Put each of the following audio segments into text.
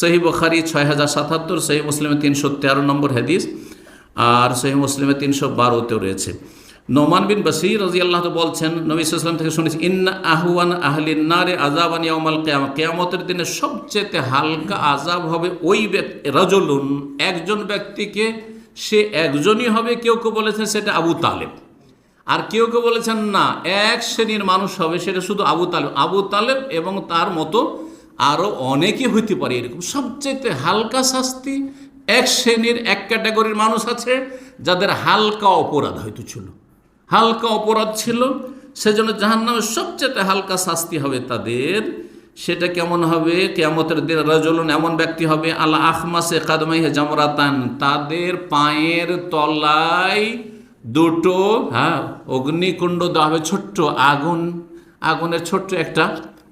সহি বখারি ছয় হাজার সাতাত্তর, সহি মুসলিমে তিনশো তেরো নম্বর হাদিস, আর সহি মুসলিমে তিনশো বারোতেও রয়েছে। নোমান বিন বসির রাজি আল্লাহ তো বলছেন, নবী সাল্লাম থেকে শুনেছি, ইন্না আহওয়ান আহলিন নারে আজাবান ইয়ামাল কেয়াম কেয়ামতের দিনে সবচেয়ে হালকা আজাব হবে ওই ব্যক্তি রজলুন, একজন ব্যক্তিকে, সে একজনই হবে, কেউ কেউ বলেছেন সেটা আবু তালেব। আর কেউ কেউ বলেছেন না, এক শ্রেণির মানুষ হবে, সেটা শুধু আবু তালেব। আবু তালেব এবং তার মতো আরও অনেকে হইতে পারে এরকম। সবচেয়ে হালকা শাস্তি এক শ্রেণির এক ক্যাটাগরির মানুষ আছে, যাদের হালকা অপরাধ হয়তো ছিল হালকা অপরাধ ছিল, সেজন্য জাহান্নামের সবচেয়ে হালকা শাস্তি হবে তাদের, সেটা কেমন হবে? কেয়ামতের দিন রাজলুন এমন ব্যক্তি হবে আল্লাহ আখমাসে কাদমাইহে জামরাতান, তাদের পায়ের তলায় দুটো হ্যাঁ অগ্নিকুণ্ড দেওয়া হবে ছোট্ট আগুন। আগুনের ছোট্ট একটা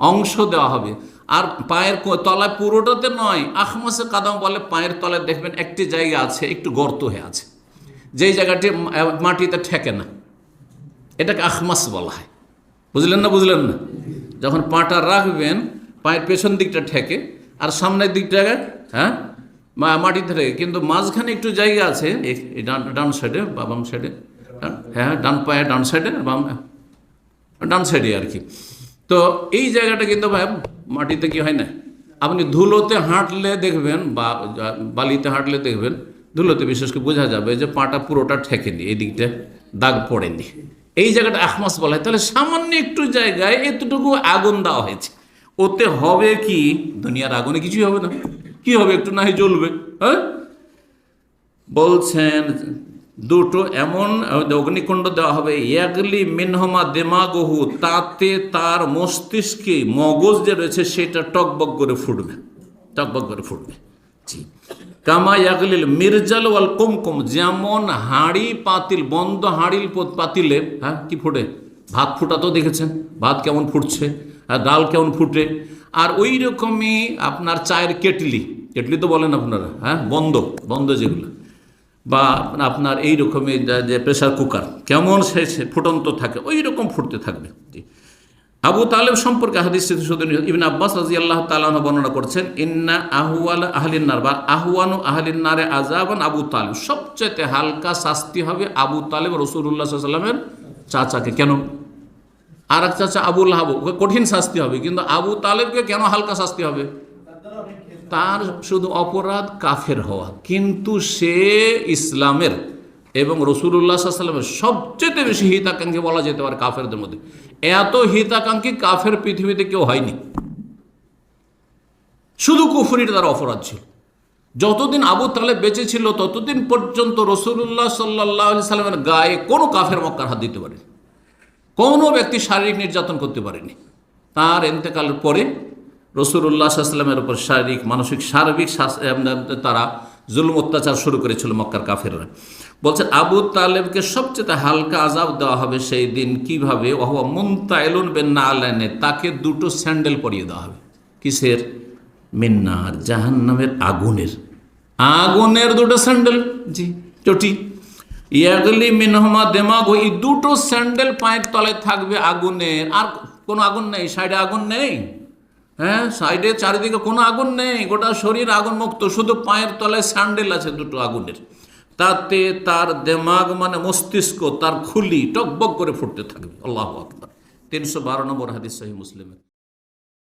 অংশ দেওয়া হবে। আর পায়ের তলায় পুরোটাতে নয়, আখমাসে কাদাম বলে পায়ের তলায় দেখবেন একটি জায়গা আছে, একটু গর্ত হয়ে আছে। যেই জায়গাটি মাটিতে ঠেকে না। এটাকে আখমাস বলা হয়। বুঝলেন না বুঝলেন না? যখন পাটা রাখবেন, পায়ের পেছন দিকটা ঠেকে, আর সামনের দিকটা হ্যাঁ মা- মাটিতে ঠেকে। কিন্তু মাঝখানে একটু জায়গা আছে ডান ডান সাইডে বা বাম সাইডে হ্যাঁ ডান পায়ে, ডান সাইডে, বাম, ডান সাইডে আর কি। তো এই জায়গাটা কিন্তু ভাই মাটিতে কি হয় না? আপনি ধুলোতে হাঁটলে দেখবেন বা বালিতে হাঁটলে দেখবেন, ধুলোতে বিশেষ করে বোঝা যাবে যে পাটা পুরোটা ঠেকেনি এই দিকটা দাগ পড়েনি। এই জায়গাটা আখমাস বলা হয়। তাহলে সামান্য একটু জায়গায় এতটুকু আগুন দেওয়া হয়েছে। ওতে হবে কি? দুনিয়ার আগুনে কিছুই হবে না। কি হবে? একটু না জ্বলবে। হ্যাঁ? বলছেন দুটো এমন অগ্নিকুণ্ড দেওয়া হবে। ইয়াগলি মিনহমা দেমাগহু, তাতে তার মস্তিষ্কে মগজ যে রয়েছে, সেটা টকবক করে ফুটবে। টকবক করে ফুটবে। জি। কামা ইয়াগলিল মির্জাল ওয়াল কুমকুম, যেমন হাঁড়ি পাতিল, বন্ধ হাঁড়িল পাতিলে হ্যাঁ কি ফুটে? ভাত ফুটা তো দেখেছেন? ভাত কেমন ফুটছে? আর ডাল কেমন ফুটে? আর ওই রকমই আপনার চায়ের কেটলি। কেটলি তো বলেন আপনারা হ্যাঁ বন্ধ বন্ধ যেগুলো। বা আপনার এই রকমের যে প্রেসার কুকার কেমন সে ফুটন্ত থাকে, ওই রকম ফুটতে থাকবে। আবু তালেব সম্পর্কে হাদিস ইবিন আব্বাস রাজি আল্লাহ তালাহ বর্ণনা করছেন, ইন্না আহুয়াল আহলিনার বা আহুয়ানু আহলিনারে আজাবান আবু তালেব সবচেয়ে হালকা শাস্তি হবে আবু তালেব রসুল্লাহ সাল্লামের চাচাকে। কেন? আর এক চাচা আবুল হাব ওকে কঠিন শাস্তি হবে, কিন্তু আবু তালেবকে কেন হালকা শাস্তি হবে? তার শুধু অপরাধ কাফের হওয়া। কিন্তু সে ইসলামের এবং রসুল্লাহ সাল্লামের সবচেয়ে বেশি হিতাকাঙ্ক্ষী বলা যেতে পারে কাফেরদের মধ্যে। এত হিতাকাঙ্ক্ষী কাফের পৃথিবীতে কেউ হয়নি। শুধু কুফুরির তার অপরাধ ছিল। যতদিন আবু তালে বেঁচে ছিল, ততদিন পর্যন্ত রসুল্লাহ সাল্লাহ সাল্লামের গায়ে কোনো কাফের মক্কার হাত দিতে পারেনি। কোনো ব্যক্তি শারীরিক নির্যাতন করতে পারেনি। তার এতেকালের পরে রসুল্লাহ সাল্লামের উপর শারীরিক মানসিক সার্বিক তারা জুলুম অত্যাচার শুরু করেছিল মক্কার কাফেররা। বলছেন আবু তালেবকে সবচেয়ে হালকা আজাব দেওয়া হবে সেই দিন কীভাবে? অহবা মুন্তাইলুন বেন না আলাইনে তাকে দুটো স্যান্ডেল পরিয়ে দেওয়া হবে। কিসের? মিন্নার জাহান্নামের আগুনের। আগুনের দুটো স্যান্ডেল। জি। চটি। ইয়াগলি মিনহমা দেমাগ এই দুটো স্যান্ডেল পায়ের তলায় থাকবে আগুনের। আর কোনো আগুন নেই সাইডে আগুন নেই? হ্যাঁ সাইডে চারিদিকে কোনো আগুন নেই, গোটা শরীর আগুন মুক্ত শুধু পায়ের তলায় স্যান্ডেল আছে দুটো আগুনের। তাতে তার দেমাগ মানে মস্তিষ্ক, তার খুলি টকবক করে ফুটতে থাকবে। আল্লাহ আকবর। তিনশো বারো নম্বর হাদিস সহি মুসলিমের।